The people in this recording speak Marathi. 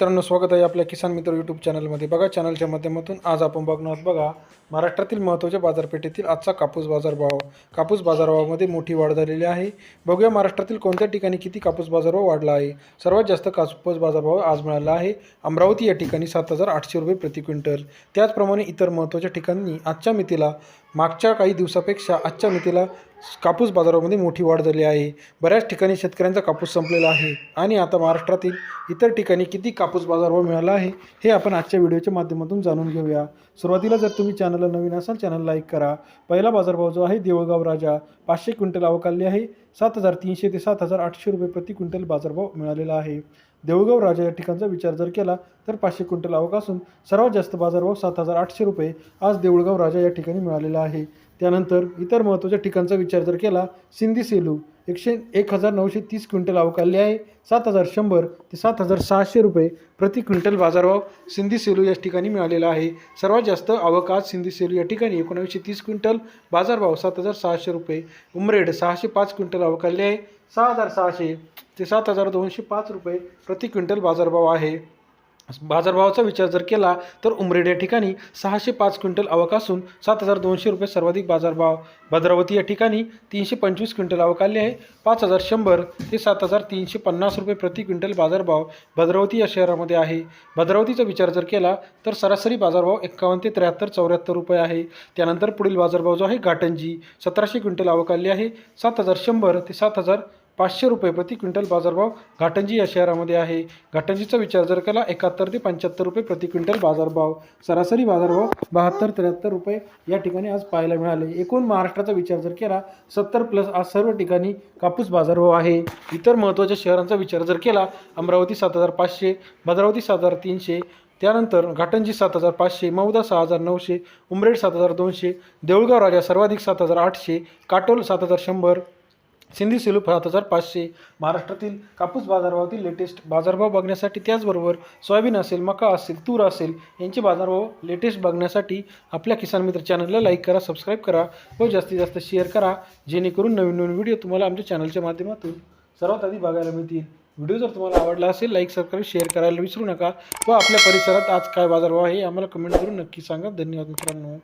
मित्रांनो स्वागत आहे आपल्या किसान मित्र यूट्यूब चॅनलमध्ये बघा चॅनलच्या माध्यमातून आज आपण बघणार आहोत बघा महाराष्ट्रातील महत्त्वाच्या बाजारपेठेतील आजचा कापूस बाजारभाव. कापूस बाजारभावामध्ये मोठी वाढ झालेली आहे. बघूया महाराष्ट्रातील कोणत्या ठिकाणी किती कापूस बाजारभाव वाढला आहे. सर्वात जास्त कापूस बाजारभाव आज मिळाला आहे अमरावती या ठिकाणी सात हजार आठशे रुपये प्रति क्विंटल. त्याचप्रमाणे इतर महत्त्वाच्या ठिकाणी आजच्या मितीला मागच्या काही दिवसापेक्षा आजच्या मितीला कापूस बाजारामध्ये मोठी वाढ झाली आहे. बऱ्याच ठिकाणी शेतकऱ्यांचा कापूस संपलेला आहे आणि आता महाराष्ट्रातील इतर ठिकाणी किती कापूस बाजारभाव मिळाला आहे हे आपण आजच्या व्हिडिओच्या माध्यमातून जाणून घेऊया. सुरुवातीला जर तुम्ही चॅनलला नवीन असाल चॅनल लाईक करा. पहिला बाजारभाव जो आहे देवळगाव राजा पाचशे क्विंटल अवकालली आहे. सात हजार तीनशे ते सात हजार आठशे रुपये प्रति क्विंटल बाजारभाव मिळालेला आहे. देऊळगाव राजा या ठिकाणचा विचार जर केला तर पाचशे क्विंटल आवक असून सर्वात जास्त बाजारभाव सात हजार आठशे रुपये आज देऊळगाव राजा या ठिकाणी मिळालेला आहे. त्यानंतर इतर महत्त्वाच्या ठिकाणचा विचार जर केला सिंधी सेलू. एकशे एक हजार नऊशे तीस क्विंटल अवकालली आहे. सात हजार शंभर ते सात हजार सहाशे रुपये प्रति क्विंटल बाजारभाव सिंधी सेलू या ठिकाणी मिळालेला आहे. सर्वात जास्त आवक आज सिंधी सेलू या ठिकाणी एकोणावीसशे तीस क्विंटल बाजारभाव सात हजार सहाशे रुपये. उमरेड सहाशे पाच क्विंटल अवकालली आहे. सहा हजार सहाशे ते सात हजार दोनशे पाच रुपये प्रति क्विंटल बाजारभाव आहे. बाजारभावाचा विचार जर केला तर उमरेड या ठिकाणी सहाशे पाच क्विंटल आवक असून सात हजार दोनशे रुपये सर्वाधिक बाजारभाव. भद्रावती या ठिकाणी तीनशे पंचवीस क्विंटल आवक आली आहे. पाच हजार शंभर ते सात हजार तीनशे पन्नास रुपये प्रति क्विंटल बाजारभाव भद्रावती या शहरामध्ये आहे. भद्रावतीचा विचार जर केला तर सरासरी बाजारभाव एक्कावन्न ते त्र्याहत्तर चौऱ्याहत्तर रुपये आहे. त्यानंतर पुढील बाजारभाव जो आहे घाटंजी सतराशे क्विंटल आवक आली आहे. सात हजार शंभर ते सात हजार पाचशे रुपये प्रति क्विंटल बाजारभाव घाटंजी या शहरामध्ये आहे. घाटंजीचा विचार जर केला एकाहत्तर ते पंच्याहत्तर रुपये प्रति क्विंटल बाजारभाव. सरासरी बाजारभाव बहात्तर त्र्याहत्तर रुपये या ठिकाणी आज पाहायला मिळाले. एकूण महाराष्ट्राचा विचार जर केला सत्तर प्लस आज सर्व ठिकाणी कापूस बाजारभाव आहे. इतर महत्त्वाच्या शहरांचा विचार जर केला अमरावती सात हजार पाचशे भद्रावती सात हजार तीनशे त्यानंतर घाटंजी सात हजार पाचशे मौदा सहा हजार नऊशे उमरेड सात हजार दोनशे देऊळगाव राजा सर्वाधिक सात हजार आठशे काटोल सात हजार शंभर सिंधी सिलू सात हजार पाचशे महाराष्ट्रातील कापूस बाजारभावातील लेटेस्ट बाजारभाव बघण्यासाठी त्याचबरोबर सोयाबीन असेल मका असेल तूर असेल यांचे बाजारभाव लेटेस्ट बघण्यासाठी आपल्या किसान मित्र चॅनलला लाईक करा सबस्क्राईब करा व जास्तीत जास्त शेअर करा. जेणेकरून नवीन नवीन व्हिडिओ तुम्हाला आमच्या चॅनलच्या माध्यमातून सर्वात आधी बघायला मिळतील. व्हिडिओ जर तुम्हाला आवडला असेल लाईक सबस्क्राईब शेअर करायला विसरू नका व आपल्या परिसरात आज काय बाजारभाव आहे हे आम्हाला कमेंट करून नक्की सांगा. धन्यवाद मित्रांनो.